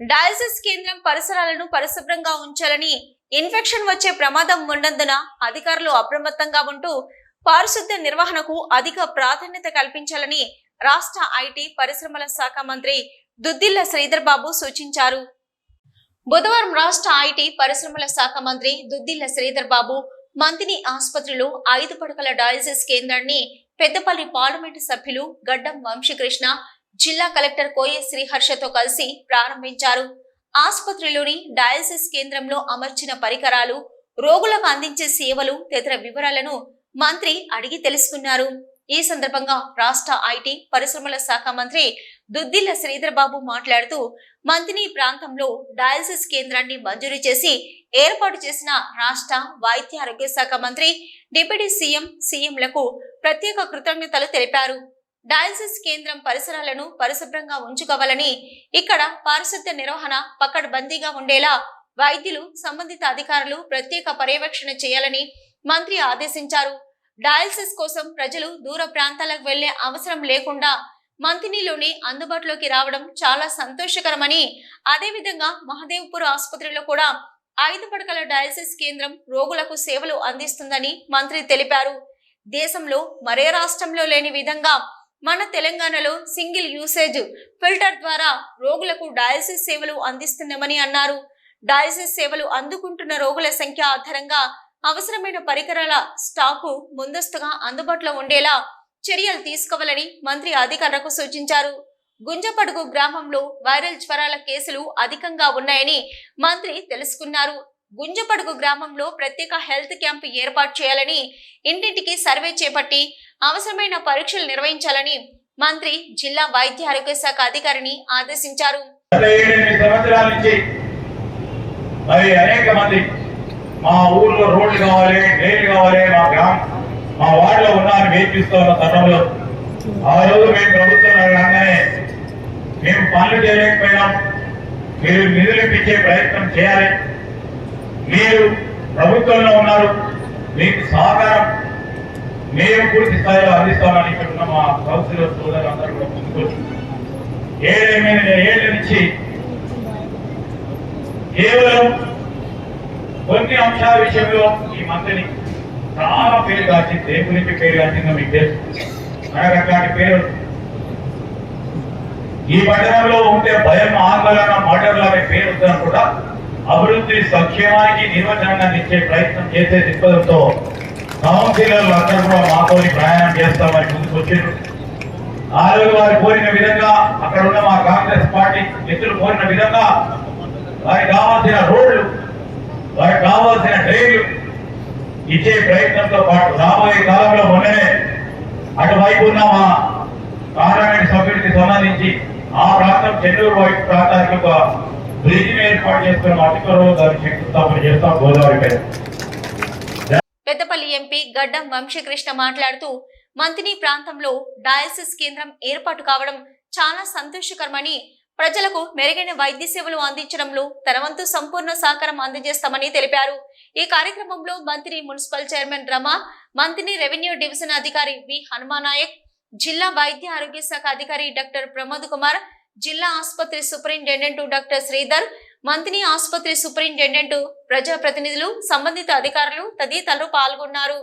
Dialysis కేంద్రం పరిసరాలను పరిశుభ్రంగా ఉంచాలని ఇన్ఫెక్షన్ వచ్చే ప్రమాదం ఉన్నందున అధికారులు అప్రమత్తంగా ఉంటూ పారిశుద్ధ్య నిర్వహణకు అధిక ప్రాధాన్యత కల్పించాలని రాష్ట్ర ఐటీ పరిశ్రమల శాఖ మంత్రి దుద్దిల్ల శ్రీధర్ బాబు సూచించారు. బుధవారం రాష్ట్ర ఐటీ పరిశ్రమల శాఖ మంత్రి దుద్దిల్ల శ్రీధర్ బాబు మంతిని ఆసుపత్రిలో ఐదు పడకల డయాలసిస్ కేంద్రాన్ని పెద్దపల్లి పార్లమెంటు సభ్యులు గడ్డం వంశీకృష్ణ జిల్లా కలెక్టర్ కోయ శ్రీహర్షతో కలిసి ప్రారంభించారు. ఆసుపత్రిలోని డయాలసిస్ కేంద్రంలో అమర్చిన పరికరాలు రోగులకు అందించే సేవలు తదితర వివరాలను మంత్రి అడిగి తెలుసుకున్నారు. ఈ సందర్భంగా రాష్ట్ర ఐటీ పరిశ్రమల శాఖ మంత్రి దుద్దిల్ల శ్రీధర్బాబు మాట్లాడుతూ మంత్రిని ప్రాంతంలో డయాలసిస్ కేంద్రాన్ని మంజూరు చేసి ఏర్పాటు చేసిన రాష్ట్ర వైద్య ఆరోగ్య శాఖ మంత్రి డిప్యూటీ సీఎం సీఎంలకు ప్రత్యేక కృతజ్ఞతలు తెలిపారు. డయాలసిస్ కేంద్రం పరిసరాలను పరిశుభ్రంగా ఉంచుకోవాలని ఇక్కడ పారిశుద్ధ్య నిర్వహణ పకడ్బందీగా ఉండేలా వైద్యులు సంబంధిత అధికారులు ప్రత్యేక పర్యవేక్షణ చేయాలని మంత్రి ఆదేశించారు. డయాలసిస్ కోసం ప్రజలు దూర ప్రాంతాలకు వెళ్ళే అవసరం లేకుండా మంతినిలోనే అందుబాటులోకి రావడం చాలా సంతోషకరమని అదేవిధంగా మహదేవ్పూర్ ఆసుపత్రిలో కూడా ఐదు పడకల డయాలసిస్ కేంద్రం రోగులకు సేవలు అందిస్తుందని మంత్రి తెలిపారు. దేశంలో మరే రాష్ట్రంలో లేని విధంగా మన తెలంగాణలో సింగిల్ యూసేజ్ ఫిల్టర్ ద్వారా రోగులకు డయాలసిస్ సేవలు అందిస్తున్నామని అన్నారు. డయాలసిస్ సేవలు అందుకుంటున్న రోగుల సంఖ్య ఆధారంగా అవసరమైన పరికరాల స్టాకు ముందస్తుగా అందుబాటులో ఉండేలా చర్యలు తీసుకోవాలని మంత్రి అధికారులకు సూచించారు. గుంజపడుగు గ్రామంలో వైరల్ జ్వరాల కేసులు అధికంగా ఉన్నాయని మంత్రి తెలుసుకున్నారు. గుంజపడుగు గ్రామంలో ప్రత్యేక హెల్త్ క్యాంప్ ఏర్పాటు చేయాలని ఇంటింటికి సర్వే చేపట్టి అవసరమైన పరీక్షలు నిర్వహించాలని మంత్రి జిల్లా వైద్య ఆరోగ్య శాఖ అధికారిని ఆదేశించారు. మరి అనేక మంది మా ఊర్లో రోడ్లు కావాలి డ్రైన్లు కావాలి మా గ్రామం మా వార్డులో ఉన్నారని వేచిస్తూ ఉన్న తరుణంలో ఆ రోజు మేము ప్రభుత్వం రాగానే మేము పనులు చేయలేకపోయినాం. మీరు నిధులు ఇప్పించే ప్రయత్నం చేయాలి. మీరు ప్రభుత్వంలో ఉన్నారు. మీకు సహకారం. మేము పూర్తి స్థాయిలో అందిస్తామని ఇక్కడ ఉన్న మా కౌన్సిలర్ సోదరులు అందరూ కూడా ముందుకొచ్చి ఏళ్ళ నుంచి కేవలం కొన్ని అంశాల విషయంలో ఈ మంత్రిని చాలా పేరు కాచింది దేని గురించి పేరు కాచిందో మీకు తెలుసు. రకరకాల పేరు. ఈ పట్టణంలో ఉంటే భయం ఆందోళన మర్డర్లు అనే పేరు ఉందని కూడా అభివృద్ధి సంక్షేమానికి నిర్వచనాన్ని ఇచ్చే ప్రయత్నం చేసే దృక్పథంతో కౌన్సిలర్లు అందరూ కూడా మాతో ప్రయాణం చేస్తామని ముందుకు వచ్చారు ఆ రోజు వారు కోరిన విధంగా అక్కడ ఉన్న మా కాంగ్రెస్ పార్టీ మిత్రులు కోరిన విధంగా వారికి కావాల్సిన రోడ్లు వారికి కావాల్సిన డ్రైన్లు ఇచ్చే ప్రయత్నంతో పాటు రాబోయే కాలంలో మొన్ననే అటువైపు ఉన్న మా పార్లమెంట్ సభ్యుడికి సంబంధించి ఆ ప్రాంతం చెన్నూరు వైపు ప్రాంతానికి ఒక ఏర్పాటు దాన్ని శంకుస్థాపన చేస్తాం పెద్దపల్లి ఎంపీ గడ్డం వంశీకృష్ణ మాట్లాడుతూ మంతిని ప్రాంతంలో డయాలసిస్ కేంద్రం ఏర్పాటు కావడం చాలా సంతోషకరమని ప్రజలకు మెరుగైన వైద్య సేవలు అందించడంలో తనవంతు సంపూర్ణ సహకారం అందజేస్తామని తెలిపారు. ఈ కార్యక్రమంలో మంత్రి మున్సిపల్ చైర్మన్ రమ మంత్రి రెవెన్యూ డివిజన్ అధికారి వి హనుమానాయక్ జిల్లా వైద్య ఆరోగ్య శాఖ అధికారి డాక్టర్ ప్రమోద్ కుమార్ జిల్లా ఆసుపత్రి సూపరింటెండెంట్ డాక్టర్ శ్రీధర్ మంత్రి ఆసుపత్రి సూపరింటెండెంట్ ప్రజాప్రతినిధులు సంబంధిత అధికారులు తదితరులు పాల్గొన్నారు.